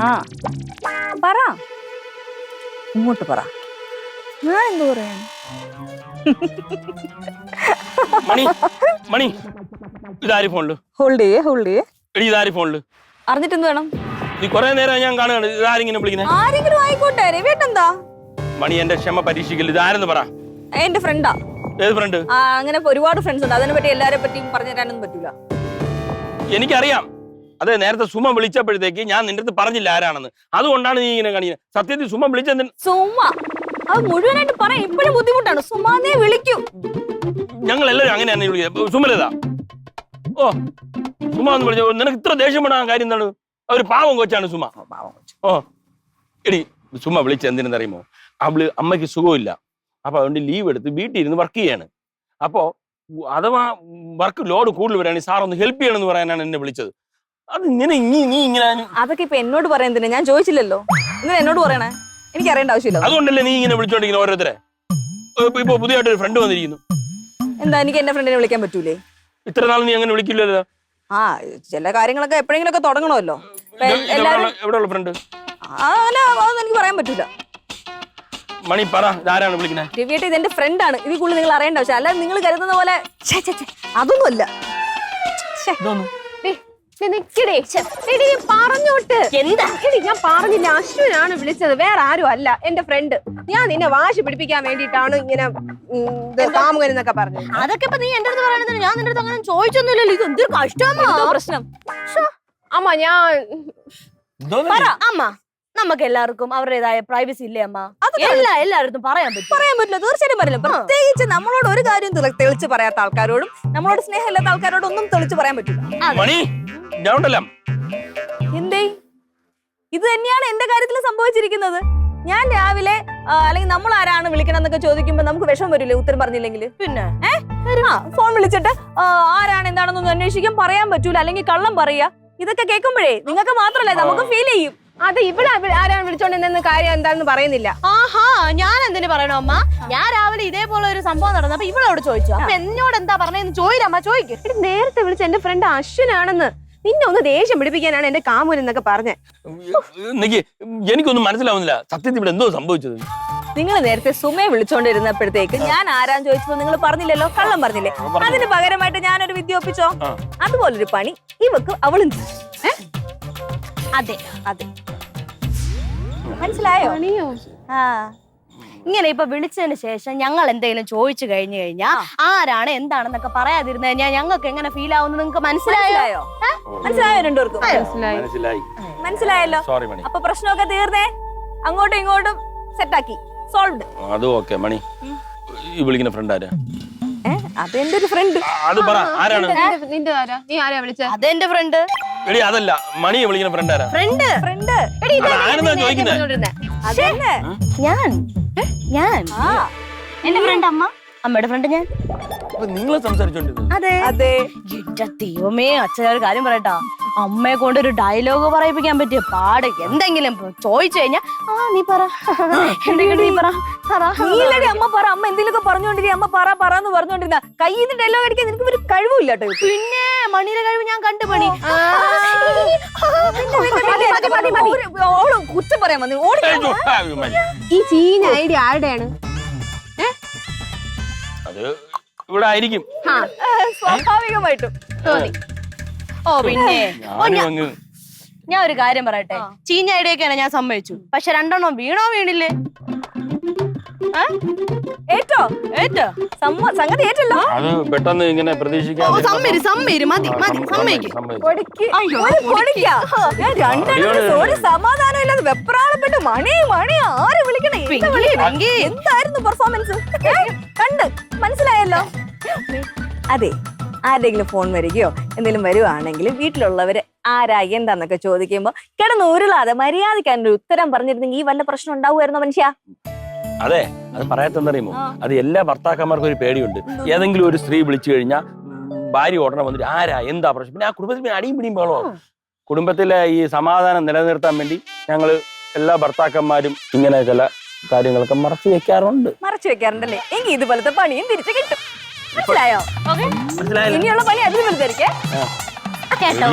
ആ. പറ. ഇങ്ങോട്ട് പറ. ഞാൻ എന്തു പറയാൻ? മണി മണി ഇതാരി ഫോണിൽ? ഹോൾഡ് ചെയ്യേ ഹോൾഡ് ചെയ്യേ. എടി ഇതാരി ഫോണിൽ? അറിഞ്ഞിട്ട് എന്ത് വേണം? നീ കുറെ നേരം ഞാൻ കാണുകയാണ്. ഇതാരിങ്ങനെ വിളിക്കുന്നത് ആരെങ്കിലും ആയിക്കോട്ടെ രവിയേട്ടെന്താ മണി എന്റെ ക്ഷമ പരീക്ഷിക്കില്ല ഇതാരെന്ന് പറ. എന്റെ ഫ്രണ്ടാ ഏത് ഫ്രണ്ട് ആ അങ്ങനെ ഒരുപാട് ഫ്രണ്ട്സ് ഉണ്ട്. അതിനെ പറ്റി എല്ലാരെ പറ്റിയും പറഞ്ഞു തരാനൊന്നും പറ്റൂല. എനിക്കറിയാം. അതെ നേരത്തെ സുമ വിളിച്ചപ്പോഴത്തേക്ക് ഞാൻ നിന്റെ അടുത്ത് പറഞ്ഞില്ല ആരാണെന്ന്. അതുകൊണ്ടാണ് നീ ഇങ്ങനെ കാണിക്കുന്നത് സത്യത്തിൽ സുമ അത് മുഴുവനായിട്ട് പറയാൻ ഇപ്പോഴും ബുദ്ധിമുട്ടാണ്. സുമാനെ വിളിക്കും. ഞങ്ങൾ എല്ലാവരും അങ്ങനെയാണ് വിളിക്കുന്നത്. സുമലതാ ഓ സുമ എന്ന് വിളിച്ച നിനക്ക് ഇത്ര ദേഷ്യം പെടാൻ കാര്യം എന്താണ്? ഒരു പാവം കൊച്ചാണ് സുമ. ഓ എടി സുമ വിളിച്ച എന്തിനെന്നറിയുമോ? അവൾ അമ്മയ്ക്ക് സുഖമില്ല. അപ്പൊ അതുകൊണ്ട് ലീവ് എടുത്ത് വീട്ടിൽ ഇരുന്ന് വർക്ക് ചെയ്യാണ്. അപ്പോ അഥവാ വർക്ക് ലോഡ് കൂടുതൽ വരികയാണെങ്കിൽ സാർ ഒന്ന് ഹെൽപ്പ് ചെയ്യണമെന്ന് പറയാനാണ് എന്നെ വിളിച്ചത്. അത് ഇങ്ങനെ നീ ഇങ്ങനെ അതൊക്കെ ഇപ്പൊ എന്നോട് പറയാൻ ഞാൻ ചോദിച്ചില്ലല്ലോ. നിങ്ങൾ എന്നോട് പറയണേ? എനിക്ക് അറിയേണ്ട ആവശ്യമില്ല. അതുകൊണ്ടല്ലേ നീ ഇങ്ങനെ വിളിച്ചോണ്ടിരിക്കുന്ന ഓരോരുത്തരെ? ഇപ്പൊ- പുതിയതായിട്ട് ഒരു ഫ്രണ്ട് വന്നിരിക്കുന്നു. എന്താ എനിക്ക് എന്റെ ഫ്രണ്ടിനെ വിളിക്കാൻ പറ്റൂലേ? ഇത്ര നാൾ നീ അങ്ങനെ വിളിക്കില്ലല്ലോ? ആ ചില കാര്യങ്ങളൊക്കെ എപ്പോഴെങ്കിലും ഒക്കെ തുടങ്ങണമല്ലോ. എവിടെയുള്ള- ഫ്രണ്ട് അങ്ങനെ അതൊന്നും എനിക്ക് പറയാൻ പറ്റൂല. മണി പറ ഇതാരാണ് വിളിക്കുന്നത് രവിയേട്ട ഇത് എന്റെ ഫ്രണ്ടാണ് ഇതിൽ കൂടുതൽ നിങ്ങൾ അറിയേണ്ട ആവശ്യം അല്ലാതെ നിങ്ങൾ കരുതുന്ന പോലെ അതൊന്നുമല്ല. ഛെ, നിക്കടേ. എടി പറഞ്ഞോട്ട്. എന്താ? എടി ഞാൻ പറഞ്ഞില്ല. അശ്വിനാണ് വിളിച്ചത്. വേറെ ആരും അല്ല എന്റെ ഫ്രണ്ട് ഞാൻ നിന്നെ വാശി പിടിപ്പിക്കാൻ വേണ്ടിട്ടാണ് ഇങ്ങനെ കാമുകൻ എന്നൊക്കെ പറഞ്ഞത്. അതൊക്കെ ഇപ്പൊ നീ എന്റെ അടുത്ത് പറയണത് ഞാൻ നിന്റെ അടുത്ത് അങ്ങനെ ചോദിച്ചൊന്നുമില്ലല്ലോ. ഇത് എന്തൊരു കഷ്ടമാ? പ്രശ്നം? അമ്മ ഞാൻ പറ അമ്മ. നമുക്ക് എല്ലാവർക്കും അവരുടേതായ പ്രൈവസി ഇല്ലേ അമ്മ? അത് എല്ലാ എല്ലായിടത്തും പറയാൻ പറ്റും. പറയാൻ പറ്റില്ല. തീർച്ചയായിട്ടും പറയില്ല. പ്രത്യേകിച്ച് നമ്മളോട് ഒരു കാര്യം തെളിച്ച് പറയാത്ത ആൾക്കാരോടും നമ്മളോട് സ്നേഹമില്ലാത്ത ആൾക്കാരോടും ഒന്നും തെളിച്ച് പറയാൻ പറ്റില്ല. ഞാൻ ഉണ്ടല്ലോ എന്തേ? ഇത് തന്നെയാണ് എന്റെ കാര്യത്തിൽ സംഭവിച്ചിരിക്കുന്നത്. ഞാൻ രാവിലെ ആ, അല്ലെങ്കിൽ നമ്മൾ ആരാണ് വിളിക്കണം എന്നൊക്കെ ചോദിക്കുമ്പോ നമുക്ക് വിഷമം വരില്ലേ ഉത്തരം പറഞ്ഞില്ലെങ്കിൽ? പിന്നെ? ആ ഫോൺ വിളിച്ചിട്ട് ആ, ആരാണ് എന്താണെന്നൊന്നും അന്വേഷിക്കാൻ പറയാൻ പറ്റൂല അല്ലെങ്കിൽ കള്ളം പറയാ ഇതൊക്കെ കേൾക്കുമ്പോഴേ നിങ്ങൾക്ക് മാത്രമല്ല നമുക്ക് ഫീൽ ചെയ്യും. അത് ഇവിടെ അവ- ആരാണ് വിളിച്ചോണ്ടിരുന്ന കാര്യം എന്താണെന്ന് പറയുന്നില്ല. ആഹാ ഞാൻ എന്തിനു പറയണോ അമ്മ? ഞാൻ രാവിലെ ഇതേപോലെ ഒരു സംഭവം നടന്നു അപ്പൊ ഇവളോട് ചോദിച്ചു. അപ്പൊ എന്നോട് എന്താ പറഞ്ഞതെന്ന് ചോദിരമ്മ ചോദിക്കും. എടി നേരത്തെ വിളിച്ച എന്റെ ഫ്രണ്ട് അശ്വിനാണെന്ന്. നിന്നെ ഒന്ന് ദേഷ്യം പിടിപ്പിക്കാനാണ് എന്റെ കാമുകൻ എന്നൊക്കെ പറഞ്ഞത് നിക്ക് എനിക്കൊന്നും മനസ്സിലാവുന്നില്ല. സത്യത്തിൽ ഇവിടെ എന്തോ സംഭവിച്ചത്? നിങ്ങൾ നേരത്തെ സുമയെ വിളിച്ചോണ്ടിരുന്നപ്പോഴത്തേക്ക് ഞാൻ ആരാന്ന് ചോദിച്ചപ്പോ നിങ്ങൾ പറഞ്ഞില്ലല്ലോ? കള്ളം പറഞ്ഞില്ലേ? അതിന് പകരമായിട്ട് ഞാനൊരു വിദ്യ ഒപ്പിച്ചോ? അതുപോലൊരു പണി ഇവക്ക് അവളും അതെ അതെ. മനസ്സിലായോ? ആ. ഇങ്ങനെ ഇപ്പൊ വിളിച്ചതിന് ശേഷം ഞങ്ങൾ എന്തെങ്കിലും ചോദിച്ചു കഴിഞ്ഞു കഴിഞ്ഞാ ആരാണ് എന്താണെന്നൊക്കെ പറയാതിരുന്നു കഴിഞ്ഞാൽ ഞങ്ങൾക്ക് എങ്ങനെ ഫീൽ ആവുന്നു നിങ്ങൾക്ക് മനസ്സിലായോ? മനസ്സിലായോ? രണ്ടുപേർക്കും? മനസ്സിലായല്ലോ? സോറി മണി. അപ്പൊ പ്രശ്നമൊക്കെ തീർന്നേ? അങ്ങോട്ടും ഇങ്ങോട്ടും സെറ്റാക്കി സോൾവ്ഡ് അത് ഓക്കെ മണി. ഈ വിളിക്കുന്ന ഫ്രണ്ട് ആരാ? ഒരു ഫ്രണ്ട് അത് പറ. ആരാണ്? നിന്റെ- നിന്റെ ആരാ? നീ ആരാ വിളിച്ചത് അതെന്റെ ഫ്രണ്ട് എടി അതല്ല. മണിയെ വിളിക്കുന്ന ഫ്രണ്ട് ആരാ? ഫ്രണ്ട് ഫ്രണ്ട് എടി ഞാൻ? ഞാൻ? എന്റെ ഫ്രണ്ട് അമ്മ? അമ്മയുടെ ഫ്രണ്ട് ഞാൻ. സംസാരിച്ചോണ്ടിരുന്നത്? അതെ. അതെ. ദൈവമേ അച്ഛൻ ഒരു കാര്യം പറയട്ടാ. അമ്മയെ കൊണ്ട് ഒരു ഡയലോഗ് പറയിപ്പിക്കാൻ പറ്റിയ പാട് എന്തെങ്കിലും ചോദിച്ചു കഴിഞ്ഞാ ആ നീ പറ. എന്തെങ്കിലും നീ പറ. പറ. നീലടി അമ്മ പറ. അമ്മ എന്തെങ്കിലുമൊക്കെ പറഞ്ഞോണ്ടിരി അമ്മ പറ പറ എന്ന് പറഞ്ഞോണ്ടിരുന്ന. കയ്യിൽ നിന്ന് ഡയലോഗ് അടിക്കാൻ നിനക്ക് ഒരു കഴിവില്ല കേട്ടോ. പിന്നെ മണിയുടെ കഴിവ് ഞാൻ കണ്ടു പണി ഓൾ കുറ്റം പറയാൻ വന്നു. ഓടി. ഈ ചീഞ്ഞ ഐഡിയ ആരുടെയാണ്? അത് ഇവിടെ ആയിരിക്കും. സ്വാഭാവികമായിട്ടും. തോന്നി ഓ പിന്നെ. ഞാൻ- ഒരു കാര്യം പറയട്ടെ. ചീഞ്ഞ ഐഡിയൊക്കെയാണ് ഞാൻ സമ്മതിച്ചു. പക്ഷെ രണ്ടെണ്ണം വീണോ വീണില്ലേ? ഏറ്റോ? ഏറ്റോ. സമ്മ- സംഗതി ഏറ്റല്ലോ? അത് പെട്ടെന്ന് ഇങ്ങനെ മതി മതി സമ്മതിക്ക്. ഞാൻ രണ്ടെണ്ണം അടിയോടെ. ഒരു സമാധാനം ഇല്ലാതെ വെപ്രാളപ്പെട്ട് മണി മണി. ആര് വിളിക്കണേ. എന്തായിരുന്നു പെർഫോമൻസ് കണ്ട്. മനസ്സിലായല്ലോ? അതെ ആരെങ്കിലും ഫോൺ വരികയോ എന്തെങ്കിലും വരുവാണെങ്കിൽ വീട്ടിലുള്ളവര് ആരാ എന്താന്നൊക്കെ ചോദിക്കുമ്പോ കിടന്ന് ഉരുളാതെ മര്യാദയ്ക്ക് ഉത്തരം പറഞ്ഞിരുന്നെങ്കിൽ ഈ വല്ല പ്രശ്നം ഉണ്ടാവുമായിരുന്നോ മനുഷ്യ? അതെ അത് പറയാത്തെന്നറിയുമോ അത് എല്ലാ ഭർത്താക്കന്മാർക്കും ഒരു പേടിയുണ്ട്. ഏതെങ്കിലും ഒരു സ്ത്രീ വിളിച്ചു കഴിഞ്ഞാൽ ഭാര്യ ഉടനെ വന്നിട്ട് ആരാ? എന്താ പ്രശ്നം? പിന്നെ ആ കുടുംബത്തിൽ പിന്നെ അടിയും പിടിയും വേണോ കുടുംബത്തിലെ ഈ സമാധാനം നിലനിർത്താൻ വേണ്ടി ഞങ്ങൾ എല്ലാ ഭർത്താക്കന്മാരും ഇങ്ങനെ ചില കാര്യങ്ങളൊക്കെ മറച്ചു വെക്കാറുണ്ട്. മറച്ചു വെക്കാറുണ്ടല്ലേ? എങ്കിൽ ഇതുപോലത്തെ പണിയും തിരിച്ചു കിട്ടും. മനസ്സിലായോ? ഇനിയുള്ള പണി അതിന് വലുതായിരിക്കേ കേട്ടോ.